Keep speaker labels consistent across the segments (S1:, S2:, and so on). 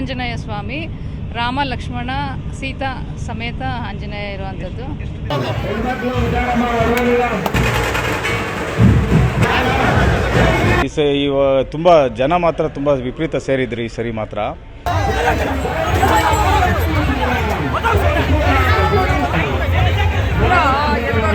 S1: ವೀರಾಂಜನೇಯ ಸ್ವಾಮಿ ರಾಮ ಲಕ್ಷ್ಮಣ ಸೀತಾ ಸಮೇತ ಆಂಜನೇಯ ಇರುವಂಥದ್ದು
S2: ಈ ಸ ಇವ ತುಂಬ ಜನ ಮಾತ್ರ ತುಂಬ ವಿಪರೀತ ಸೇರಿದ್ರಿ ಈ ಸರಿ ಮಾತ್ರ.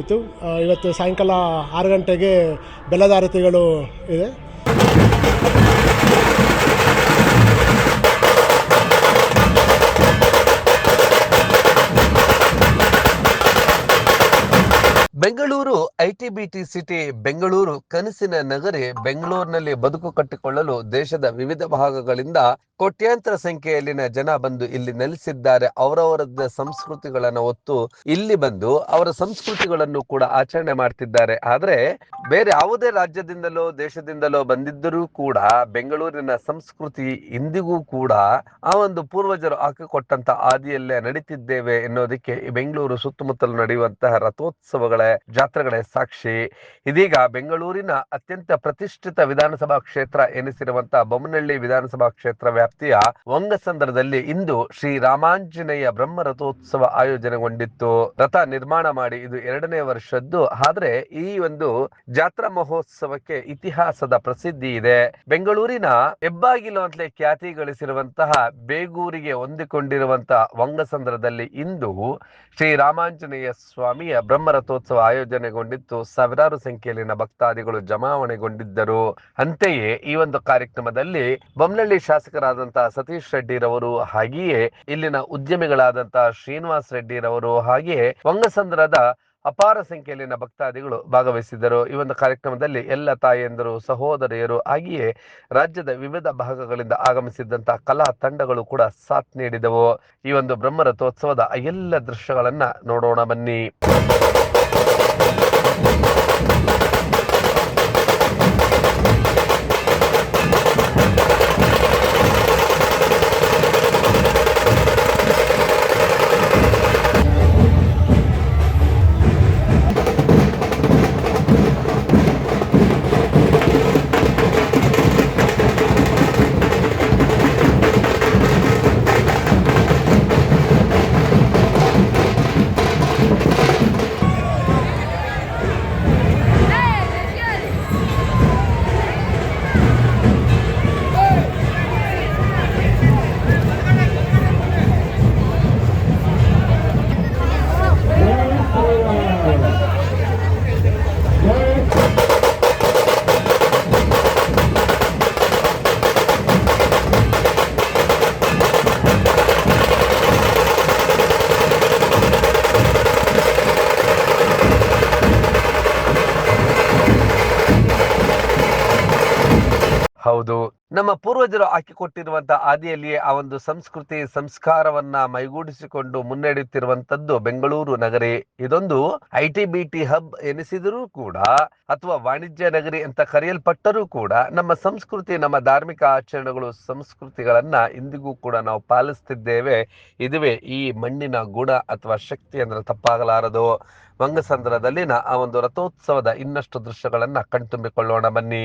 S3: ಇತ್ತು. ಇವತ್ತು ಸಾಯಂಕಾಲ ಆರು ಗಂಟೆಗೆ ಬೆಲ್ಲದಾರತಿಗಳು ಇದೆ.
S4: ಬೆಂಗಳೂರು ಐಟಿಬಿಟಿ ಸಿಟಿ ಬೆಂಗಳೂರು ಕನಸಿನ ನಗರಿ ಬೆಂಗಳೂರಿನಲ್ಲಿ ಬದುಕು ಕಟ್ಟಿಕೊಳ್ಳಲು ದೇಶದ ವಿವಿಧ ಭಾಗಗಳಿಂದ ಕೋಟ್ಯಾಂತರ ಸಂಖ್ಯೆಯಲ್ಲಿನ ಜನ ಬಂದು ಇಲ್ಲಿ ನೆಲೆಸಿದ್ದಾರೆ. ಅವರವರದ ಸಂಸ್ಕೃತಿಗಳನ್ನು ಹೊತ್ತು ಇಲ್ಲಿ ಬಂದು ಅವರ ಸಂಸ್ಕೃತಿಗಳನ್ನು ಕೂಡ ಆಚರಣೆ ಮಾಡ್ತಿದ್ದಾರೆ. ಆದ್ರೆ ಬೇರೆ ಯಾವುದೇ ರಾಜ್ಯದಿಂದಲೋ ದೇಶದಿಂದಲೋ ಬಂದಿದ್ದರೂ ಕೂಡ ಬೆಂಗಳೂರಿನ ಸಂಸ್ಕೃತಿ ಇಂದಿಗೂ ಕೂಡ ಆ ಒಂದು ಪೂರ್ವಜರು ಹಾಕಿಕೊಟ್ಟಂತ ಹಾದಿಯಲ್ಲೇ ನಡೀತಿದ್ದೇವೆ ಎನ್ನೋದಕ್ಕೆ ಈ ಬೆಂಗಳೂರು ಸುತ್ತಮುತ್ತಲು ನಡೆಯುವಂತಹ ರಥೋತ್ಸವಗಳ ಜಾತ್ರೆಗಳೇ ಸಾಕ್ಷಿ. ಇದೀಗ ಬೆಂಗಳೂರಿನ ಅತ್ಯಂತ ಪ್ರತಿಷ್ಠಿತ ವಿಧಾನಸಭಾ ಕ್ಷೇತ್ರ ಎನಿಸಿರುವಂತಹ ಬೊಮ್ಮನಹಳ್ಳಿ ವಿಧಾನಸಭಾ ಕ್ಷೇತ್ರ ವ್ಯಾಪ್ತಿಯ ವಂಗಸಂದ್ರದಲ್ಲಿ ಇಂದು ಶ್ರೀ ರಾಮಾಂಜನೇಯ ಬ್ರಹ್ಮ ರಥೋತ್ಸವ ಆಯೋಜನೆಗೊಂಡಿತ್ತು. ರಥ ನಿರ್ಮಾಣ ಮಾಡಿ ಇದು ಎರಡನೇ ವರ್ಷದ್ದು. ಆದ್ರೆ ಈ ಒಂದು ಜಾತ್ರಾ ಮಹೋತ್ಸವಕ್ಕೆ ಇತಿಹಾಸದ ಪ್ರಸಿದ್ಧಿ ಇದೆ. ಬೆಂಗಳೂರಿನ ಹೆಬ್ಬಾಗಿಲು ಅಂತಲೇ ಖ್ಯಾತಿ ಗಳಿಸಿರುವಂತಹ ಬೇಗೂರಿಗೆ ಹೊಂದಿಕೊಂಡಿರುವಂತಹ ವಂಗಸಂದ್ರದಲ್ಲಿ ಇಂದು ಶ್ರೀ ರಾಮಾಂಜನೇಯ ಸ್ವಾಮಿಯ ಬ್ರಹ್ಮ ರಥೋತ್ಸವ ಆಯೋಜನೆಗೊಂಡಿತ್ತು ಸಾವಿರಾರು ಸಂಖ್ಯೆಯಲ್ಲಿನ ಭಕ್ತಾದಿಗಳು ಜಮಾವಣೆಗೊಂಡಿದ್ದರು. ಅಂತೆಯೇ ಈ ಒಂದು ಕಾರ್ಯಕ್ರಮದಲ್ಲಿ ಬೊಮ್ಮನಹಳ್ಳಿ ಶಾಸಕರಾದಂತಹ ಸತೀಶ್ ರೆಡ್ಡಿರವರು ಹಾಗೆಯೇ ಇಲ್ಲಿನ ಉದ್ಯಮಿಗಳಾದಂತಹ ಶ್ರೀನಿವಾಸ್ ರೆಡ್ಡಿರವರು ಹಾಗೆಯೇ ವಂಗಸಂದ್ರದ ಅಪಾರ ಸಂಖ್ಯೆಯಲ್ಲಿನ ಭಕ್ತಾದಿಗಳು ಭಾಗವಹಿಸಿದ್ದರು. ಈ ಒಂದು ಕಾರ್ಯಕ್ರಮದಲ್ಲಿ ಎಲ್ಲ ತಾಯಂದಿರು, ಸಹೋದರಿಯರು ಹಾಗೆಯೇ ರಾಜ್ಯದ ವಿವಿಧ ಭಾಗಗಳಿಂದ ಆಗಮಿಸಿದ್ದಂತಹ ಕಲಾ ತಂಡಗಳು ಕೂಡ ಸಾಥ್ ನೀಡಿದವು. ಈ ಒಂದು ಬ್ರಹ್ಮರಥೋತ್ಸವದ ಎಲ್ಲ ದೃಶ್ಯಗಳನ್ನ ನೋಡೋಣ ಬನ್ನಿ. ಪೂರ್ವಜರು ಹಾಕಿಕೊಟ್ಟಿರುವಂತಹ ಹಾದಿಯಲ್ಲಿಯೇ ಆ ಒಂದು ಸಂಸ್ಕೃತಿ ಸಂಸ್ಕಾರವನ್ನ ಮೈಗೂಡಿಸಿಕೊಂಡು ಮುನ್ನಡೆಯುತ್ತಿರುವಂತದ್ದು ಬೆಂಗಳೂರು ನಗರಿ. ಇದೊಂದು I T B T hub ಎನಿಸಿದರೂ ಕೂಡ ಅಥವಾ ವಾಣಿಜ್ಯ ನಗರಿ ಅಂತ ಕರೆಯಲ್ಪಟ್ಟರೂ ಕೂಡ ನಮ್ಮ ಸಂಸ್ಕೃತಿ, ನಮ್ಮ ಧಾರ್ಮಿಕ ಆಚರಣೆಗಳು, ಸಂಸ್ಕೃತಿಗಳನ್ನ ಇಂದಿಗೂ ಕೂಡ ನಾವು ಪಾಲಿಸ್ತಿದ್ದೇವೆ. ಇದುವೇ ಈ ಮಣ್ಣಿನ ಗುಣ ಅಥವಾ ಶಕ್ತಿ ಅಂದ್ರೆ ತಪ್ಪಾಗಲಾರದು. ಮಂಗಸಂದ್ರದಲ್ಲಿನ ಆ ಒಂದು ರಥೋತ್ಸವದ ಇನ್ನಷ್ಟು ದೃಶ್ಯಗಳನ್ನ ಕಣ್ತುಂಬಿಕೊಳ್ಳೋಣ ಬನ್ನಿ.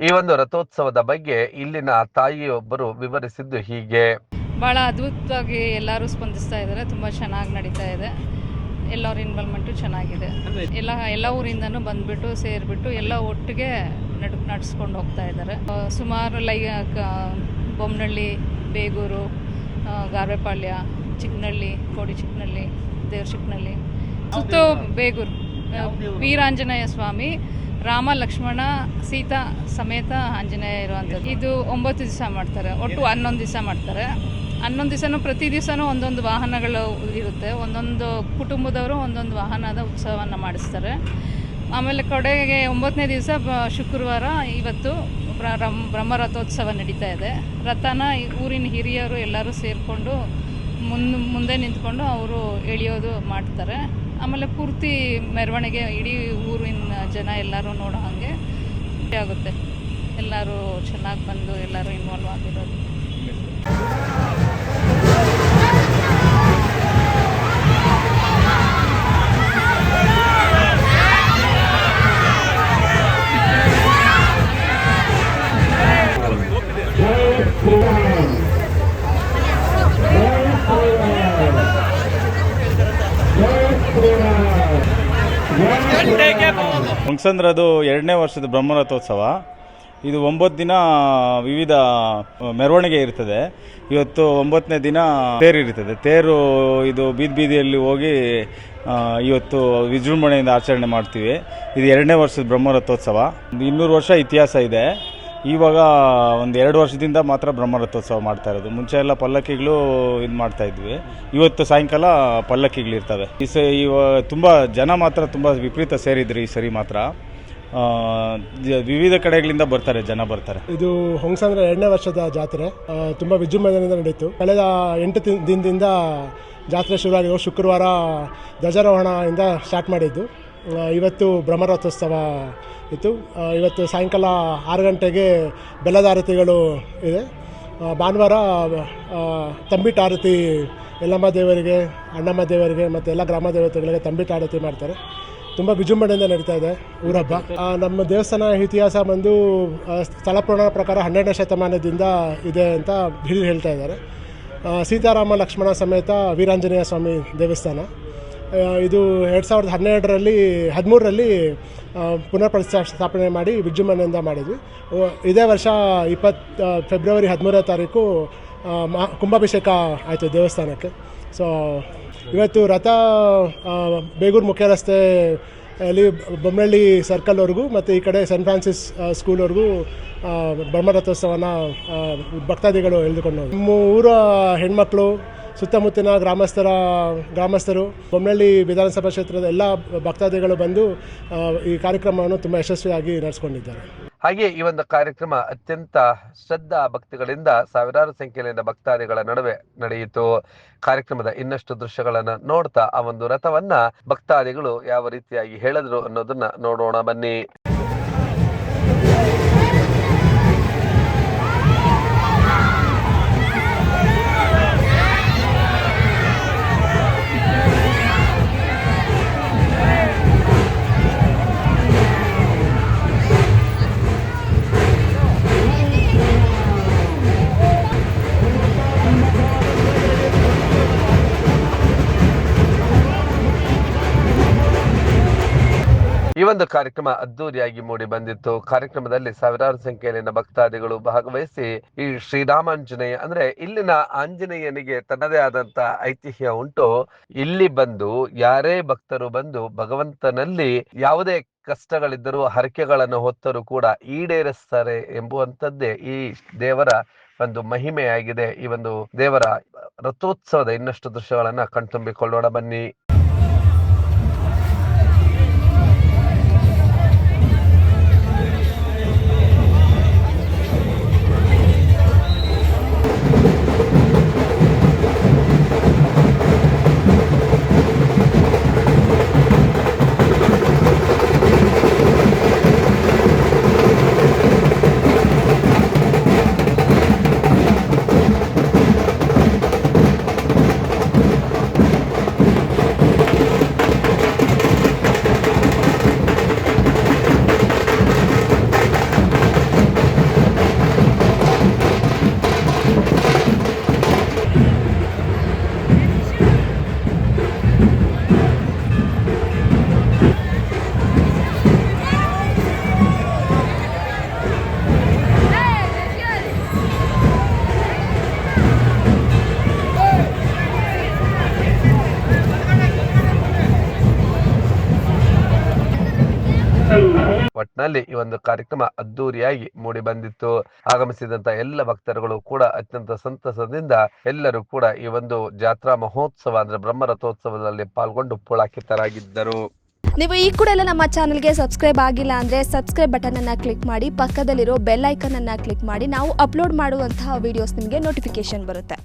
S4: ಈ ಒಂದು ರಥೋತ್ಸವದ ಬಗ್ಗೆ ಇಲ್ಲಿನ ತಾಯಿಯೊಬ್ಬರು ವಿವರಿಸಿದ್ದು ಹೀಗೆ.
S1: ಬಹಳ ಅದ್ಭುತವಾಗಿ ಎಲ್ಲರೂ ಸ್ಪಂದಿಸ್ತಾ ಇದ್ದಾರೆ. ತುಂಬಾ ಚೆನ್ನಾಗಿ ನಡೀತಾ ಇದೆ. ಎಲ್ಲರ ಇನ್ವಾಲ್ವ್ಮೆಂಟು ಚೆನ್ನಾಗಿದೆ. ಎಲ್ಲ ಎಲ್ಲ ಊರಿಂದನೂ ಬಂದ್ಬಿಟ್ಟು ಸೇರಿಬಿಟ್ಟು ಎಲ್ಲ ಒಟ್ಟಿಗೆ ನಡ್ ನಡ್ಸ್ಕೊಂಡು ಹೋಗ್ತಾ ಇದ್ದಾರೆ. ಸುಮಾರು ಲೈ ಬೊಮ್ಮನಳ್ಳಿ ಬೊಮ್ಮನಹಳ್ಳಿ ಬೇಗೂರು ಗಾರ್ವೆಪಾಳ್ಯ ಚಿಕ್ಕನಹಳ್ಳಿ ಕೋಡಿ ಚಿಕ್ಕನಹಳ್ಳಿ ದೇವ್ರ ಚಿಕ್ಕನಹಳ್ಳಿ ಸುತ್ತ ಬೇಗೂರು. ವೀರಾಂಜನೇಯ ಸ್ವಾಮಿ ರಾಮ ಲಕ್ಷ್ಮಣ ಸೀತಾ ಸಮೇತ ಆಂಜನೇಯ ಇರುವಂಥದ್ದು ಇದು ಒಂಬತ್ತು ದಿವಸ ಮಾಡ್ತಾರೆ. ಒಟ್ಟು ಹನ್ನೊಂದು ದಿವಸ ಮಾಡ್ತಾರೆ. ಹನ್ನೊಂದು ದಿವಸನೂ ಪ್ರತಿ ದಿವಸನೂ ಒಂದೊಂದು ವಾಹನಗಳು ಇರುತ್ತೆ. ಒಂದೊಂದು ಕುಟುಂಬದವರು ಒಂದೊಂದು ವಾಹನದ ಉತ್ಸವವನ್ನು ಮಾಡಿಸ್ತಾರೆ. ಆಮೇಲೆ ಕಡೆಗೆ ಒಂಬತ್ತನೇ ದಿವಸ ಶುಕ್ರವಾರ ಇವತ್ತು ಬ್ರಹ್ಮರಥೋತ್ಸವ ನಡೀತಾ ಇದೆ. ರಥನ ಊರಿನ ಹಿರಿಯರು ಎಲ್ಲರೂ ಸೇರಿಕೊಂಡು ಮುಂದೆ ಮುಂದೆ ನಿಂತ್ಕೊಂಡು ಅವರು ಎಳೆಯೋದು ಮಾಡ್ತಾರೆ. ಆಮೇಲೆ ಪೂರ್ತಿ ಮೆರವಣಿಗೆ ಇಡೀ ಊರಿನ ಜನ ಎಲ್ಲರೂ ನೋಡೋ ಹಾಗೆ ಆಗುತ್ತೆ. ಎಲ್ಲರೂ ಚೆನ್ನಾಗಿ ಬಂದು ಎಲ್ಲರೂ ಇನ್ವಾಲ್ವ್ ಆಗಿರೋದು.
S2: ಮುಗ್ಸಂದ್ರದು ಎರಡನೇ ವರ್ಷದ ಬ್ರಹ್ಮರಥೋತ್ಸವ. ಇದು ಒಂಬತ್ತು ದಿನ ವಿವಿಧ ಮೆರವಣಿಗೆ ಇರ್ತದೆ. ಇವತ್ತು ಒಂಬತ್ತನೇ ದಿನ ತೇರು ಇರ್ತದೆ. ತೇರು ಇದು ಬೀದಿ ಬೀದಿಯಲ್ಲಿ ಹೋಗಿ ಇವತ್ತು ವಿಜೃಂಭಣೆಯಿಂದ ಆಚರಣೆ ಮಾಡ್ತೀವಿ. ಇದು ಎರಡನೇ ವರ್ಷದ ಬ್ರಹ್ಮರಥೋತ್ಸವ. ಇನ್ನೂರು ವರ್ಷ ಇತಿಹಾಸ ಇದೆ. ಇವಾಗ ಒಂದು ಎರಡು ವರ್ಷದಿಂದ ಮಾತ್ರ ಬ್ರಹ್ಮರಥೋತ್ಸವ ಮಾಡ್ತಾ ಇರೋದು. ಮುಂಚೆ ಎಲ್ಲ ಪಲ್ಲಕ್ಕಿಗಳು ಇದು ಮಾಡ್ತಾ ಇದ್ವಿ. ಇವತ್ತು ಸಾಯಂಕಾಲ ಪಲ್ಲಕ್ಕಿಗಳು ಇರ್ತವೆ. ಈ ಸ ಇವ ತುಂಬ ಜನ ಮಾತ್ರ ತುಂಬ ವಿಪರೀತ ಸೇರಿದ್ರು ಈ ಸರಿ ಮಾತ್ರ. ವಿವಿಧ ಕಡೆಗಳಿಂದ ಬರ್ತಾರೆ, ಜನ ಬರ್ತಾರೆ.
S3: ಇದು ಹೊಂಗಸಂದ್ರ ಎರಡನೇ ವರ್ಷದ ಜಾತ್ರೆ. ತುಂಬ ವಿಜೃಂಭಣೆಯಿಂದ ನಡೆಯಿತು ಕಳೆದ ಎಂಟು ದಿನದಿಂದ ಜಾತ್ರೆ ಶುರುವಾಗಿರುವ ಶುಕ್ರವಾರ ಧ್ವಜಾರೋಹಣದಿಂದ ಸ್ಟಾರ್ಟ್ ಮಾಡಿದ್ದು. ಇವತ್ತು ಬ್ರಹ್ಮರಥೋತ್ಸವ ಇತ್ತು. ಇವತ್ತು ಸಾಯಂಕಾಲ ಆರು ಗಂಟೆಗೆ ಬೆಲ್ಲದ ಆರತಿಗಳು ಇದೆ. ಭಾನುವಾರ ತಂಬಿಟ್ಟು ಆರತಿ ಎಲ್ಲಮ್ಮ ದೇವರಿಗೆ, ಅಣ್ಣಮ್ಮ ದೇವರಿಗೆ ಮತ್ತು ಎಲ್ಲ ಗ್ರಾಮ ದೇವತೆಗಳಿಗೆ ತಂಬಿಟ್ಟು ಆರತಿ ಮಾಡ್ತಾರೆ. ತುಂಬ ವಿಜೃಂಭಣೆಯಿಂದ ನಡೀತಾ ಇದೆ ಊರಬ್ಬ. ನಮ್ಮ ದೇವಸ್ಥಾನ ಇತಿಹಾಸ ಬಂದು ಸ್ಥಳ ಪುರಾಣ ಪ್ರಕಾರ ಹನ್ನೆರಡನೇ ಶತಮಾನದಿಂದ ಇದೆ ಅಂತ ಹಿರಿಯರು ಹೇಳ್ತಾ ಇದ್ದಾರೆ. ಸೀತಾರಾಮ ಲಕ್ಷ್ಮಣ ಸಮೇತ ವೀರಾಂಜನೇಯ ಸ್ವಾಮಿ ದೇವಸ್ಥಾನ. ಇದು ಎರಡು ಸಾವಿರದ ಹನ್ನೆರಡರಲ್ಲಿ, ಹದಿಮೂರರಲ್ಲಿ ಪುನರ್ ಸ್ಥಾಪನೆ ಮಾಡಿ ವಿಜೃಂಭಣೆಯಿಂದ ಮಾಡಿದ್ವಿ ಇದೇ ವರ್ಷ ಇಪ್ಪತ್ತು ಫೆಬ್ರವರಿ ಹದಿಮೂರನೇ ತಾರೀಕು ಮಹಾ, ಕುಂಭಾಭಿಷೇಕ ಆಯಿತು ದೇವಸ್ಥಾನಕ್ಕೆ ಸೊ ಇವತ್ತು ರಥ ಬೇಗೂರು ಮುಖ್ಯ ರಸ್ತೆ ಅಲ್ಲಿ ಬೊಮ್ಮಳ್ಳಿ ಸರ್ಕಲ್ವರೆಗೂ ಮತ್ತು ಈ ಕಡೆ ಸೆಂಟ್ ಫ್ರಾನ್ಸಿಸ್ ಸ್ಕೂಲ್ವರೆಗೂ ಬ್ರಹ್ಮರಥೋತ್ಸವನ ಭಕ್ತಾದಿಗಳು ಎಳೆದುಕೊಂಡು. ನಮ್ಮ ಊರ ಹೆಣ್ಮಕ್ಳು ಸುತ್ತಮುತ್ತಿನ ಗ್ರಾಮಸ್ಥರ, ಗ್ರಾಮಸ್ಥರು ಬೊಮ್ಮನಹಳ್ಳಿ ವಿಧಾನಸಭಾ ಕ್ಷೇತ್ರದ ಎಲ್ಲ ಭಕ್ತಾದಿಗಳು ಬಂದು ಈ ಕಾರ್ಯಕ್ರಮವನ್ನು ತುಂಬ ಯಶಸ್ವಿಯಾಗಿ ನಡೆಸಿಕೊಂಡಿದ್ದಾರೆ.
S4: ಹಾಗೆ ಈ ಒಂದು ಕಾರ್ಯಕ್ರಮ ಅತ್ಯಂತ ಶ್ರದ್ಧಾ ಭಕ್ತಿಗಳಿಂದ, ಸಾವಿರಾರು ಸಂಖ್ಯೆಯಲ್ಲಿನ ಭಕ್ತಾದಿಗಳ ನಡುವೆ ನಡೆಯಿತು. ಕಾರ್ಯಕ್ರಮದ ಇನ್ನಷ್ಟು ದೃಶ್ಯಗಳನ್ನ ನೋಡ್ತಾ ಆ ಒಂದು ರಥವನ್ನ ಭಕ್ತಾದಿಗಳು ಯಾವ ರೀತಿಯಾಗಿ ಹೇಳಿದ್ರು ಅನ್ನೋದನ್ನ ನೋಡೋಣ ಬನ್ನಿ. ಒಂದು ಕಾರ್ಯಕ್ರಮ ಅದ್ದೂರಿಯಾಗಿ ಮೂಡಿ ಬಂದಿತ್ತು. ಕಾರ್ಯಕ್ರಮದಲ್ಲಿ ಸಾವಿರಾರು ಸಂಖ್ಯೆಯಲ್ಲಿನ ಭಕ್ತಾದಿಗಳು ಭಾಗವಹಿಸಿ ಈ ಶ್ರೀರಾಮಾಂಜನೇಯ ಅಂದ್ರೆ ಇಲ್ಲಿನ ಆಂಜನೇಯನಿಗೆ ತನ್ನದೇ ಆದಂತ ಐತಿಹ್ಯ ಉಂಟು. ಇಲ್ಲಿ ಬಂದು ಯಾರೇ ಭಕ್ತರು ಬಂದು ಭಗವಂತನಲ್ಲಿ ಯಾವುದೇ ಕಷ್ಟಗಳಿದ್ದರೂ ಹರಕೆಗಳನ್ನು ಹೊತ್ತರೂ ಕೂಡ ಈಡೇರಿಸ್ತಾರೆ ಎಂಬುವಂತದ್ದೇ ಈ ದೇವರ ಒಂದು ಮಹಿಮೆಯಾಗಿದೆ. ಈ ಒಂದು ದೇವರ ರಥೋತ್ಸವದ ಇನ್ನಷ್ಟು ದೃಶ್ಯಗಳನ್ನ ಕಣ್ತುಂಬಿಕೊಳ್ಳೋಣ ಬನ್ನಿ. ಒಟ್ನಲ್ಲಿ ಈ ಒಂದು ಕಾರ್ಯಕ್ರಮ ಅದ್ದೂರಿಯಾಗಿ ಮೂಡಿ ಬಂದಿತ್ತು. ಆಗಮಿಸಿದಂತ ಎಲ್ಲ ಭಕ್ತರುಗಳು ಕೂಡ ಅತ್ಯಂತ ಸಂತಸದಿಂದ ಎಲ್ಲರೂ ಕೂಡ ಈ ಒಂದು ಜಾತ್ರಾ ಮಹೋತ್ಸವ ಅಂದ್ರೆ ಬ್ರಹ್ಮ ರಥೋತ್ಸವದಲ್ಲಿ ಪಾಲ್ಗೊಂಡು ಪುಳಕಿತರಾಗಿದ್ದರು.
S5: ನೀವು ಈ ಕೂಡ ಎಲ್ಲ ನಮ್ಮ ಚಾನಲ್ಗೆ ಸಬ್ಸ್ಕ್ರೈಬ್ ಆಗಿಲ್ಲ ಅಂದ್ರೆ ಸಬ್ಸ್ಕ್ರೈಬ್ ಬಟನನ್ನು ಕ್ಲಿಕ್ ಮಾಡಿ, ಪಕ್ಕದಲ್ಲಿರೋ ಬೆಲ್ ಐಕನನ್ನು ಕ್ಲಿಕ್ ಮಾಡಿ. ನಾವು ಅಪ್ಲೋಡ್ ಮಾಡುವಂತಹ ವಿಡಿಯೋಸ್ ನಿಮಗೆ ನೋಟಿಫಿಕೇಶನ್ ಬರುತ್ತೆ.